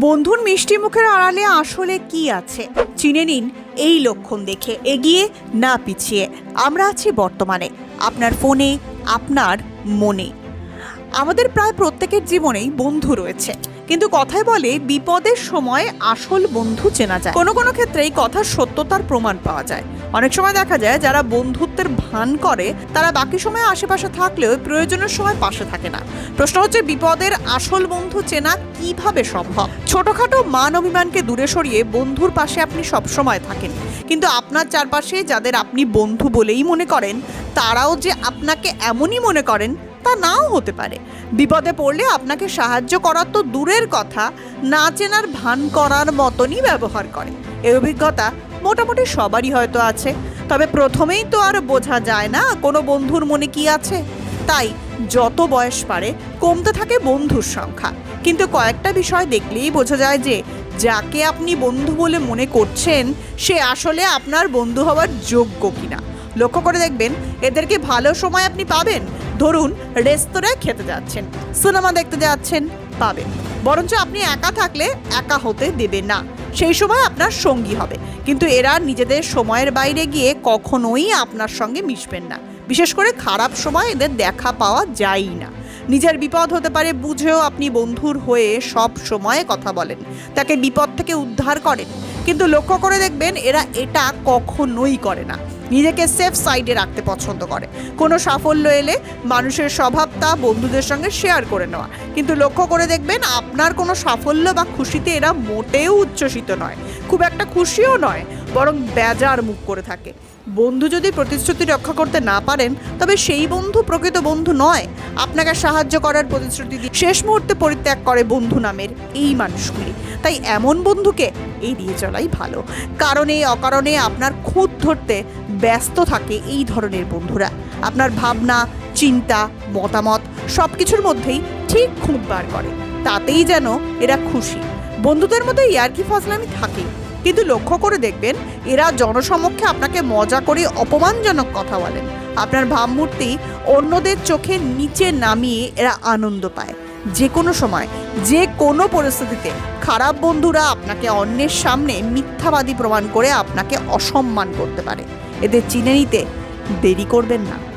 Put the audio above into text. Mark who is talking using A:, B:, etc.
A: বন্ধুর মিষ্টি মুখের আড়ালে আসলে কি আছে? চিনে নিন এই লক্ষণ দেখে। এগিয়ে না পিছিয়ে। আমরা আছি বর্তমানে। আপনার ফোনে, আপনার মনে। আমাদের প্রায় প্রত্যেকের জীবনেই বন্ধু রয়েছে। কিন্তু কথায় বলে, বিপদের সময় আসল বন্ধু চেনা যায়। কোনো কোনো ক্ষেত্রে এই কথার সত্যতার প্রমাণ পাওয়া যায়। অনেক সময় দেখা যায়, যারা বন্ধুত্বের ভান করে, তারা বাকি সময় আশেপাশে থাকলেও প্রয়োজনের সময় পাশে থাকে না। প্রশ্ন হচ্ছে, বিপদের আসল বন্ধু চেনা কীভাবে সম্ভব? ছোটখাটো মান অভিমানকে দূরে সরিয়ে বন্ধুর পাশে আপনি সবসময় থাকেন। কিন্তু আপনার চারপাশে যাদের আপনি বন্ধু বলেই মনে করেন, তারাও যে আপনাকে এমনই মনে করেন তা নাও হতে পারে। বিপদে পড়লে আপনাকে সাহায্য করার তো দূরের কথা, না চেনার ভান করার মতনই ব্যবহার করে। এই অভিজ্ঞতা মোটামুটি সবারই হয়তো আছে, তবে প্রথমেই তো আর বোঝা যায় না কোনো বন্ধুর মনে কি আছে। তাই যত বয়স পারে কমতে থাকে বন্ধুর সংখ্যা। কিন্তু কয়েকটা বিষয় দেখলেই বোঝা যায় যে, যাকে আপনি বন্ধু বলে মনে করছেন, সে আসলে আপনার বন্ধু হওয়ার যোগ্য কিনা। লক্ষ্য করে দেখবেন এদেরকে ভালো সময় আপনি পাবেন? ধরুন, রেস্তোরাঁয় খেতে যাচ্ছেন, সিনেমা দেখতে যাচ্ছেন, পাবেন। বরঞ্চ আপনি একা থাকলে একা হতে দেবে না। সেই সময় আপনার সঙ্গী হবে। কিন্তু এরা নিজেদের সময়ের বাইরে গিয়ে কখনোই আপনার সঙ্গে মিশবেন না। বিশেষ করে খারাপ সময় এদের দেখা পাওয়া যায়ই না। নিজের বিপদ হতে পারে বুঝেও আপনি বন্ধুর হয়ে সব সময় কথা বলেন। তাকে বিপদ থেকে উদ্ধার করেন। কিন্তু লক্ষ্য করে দেখবেন এরা এটা কখনোই করে না। নিজেকে সেফ সাইডে রাখতে পছন্দ করে। কোনো সাফল্য এলে মানুষের স্বভাব তা বন্ধুদের সঙ্গে শেয়ার করে নেওয়া। কিন্তু লক্ষ্য করে দেখবেন আপনার কোনো সাফল্য বা খুশিতে এরা মোটেও উচ্ছ্বসিত নয়। খুব একটা খুশিও নয়। বরং বেজার মুখ করে থাকে। বন্ধু যদি প্রতিশ্রুতি রক্ষা করতে না পারেন, তবে সেই বন্ধু প্রকৃত বন্ধু নয়। আপনাকে সাহায্য করার প্রতিশ্রুতি দিয়ে শেষ মুহূর্তে পরিত্যাগ করে বন্ধু নামের এই মানুষগুলি। তাই এমন বন্ধুকে এড়িয়ে চলাই ভালো। কারণে অকারণে আপনার খুঁত ধরতে ব্যস্ত থাকে এই ধরনের বন্ধুরা। আপনার ভাবনা, চিন্তা, মতামত সব কিছুর মধ্যেই ঠিক খুঁত বার করে। তাতেই যেন এরা খুশি। বন্ধুদের মধ্যে ইয়ার্কি ফজলামি থাকে। কিন্তু লক্ষ্য করে দেখবেন, এরা জনসমক্ষে আপনাকে মজা করে অপমানজনক কথা বলেন। আপনার ভাবমূর্তি অন্যদের চোখে নিচে নামিয়ে এরা আনন্দ পায়। যে কোনো সময় যে কোনো পরিস্থিতিতে খারাপ বন্ধুরা আপনাকে অন্যের সামনে মিথ্যাবাদী প্রমাণ করে আপনাকে অসম্মান করতে পারে। এদের চিনে নিতে দেরি করবেন না।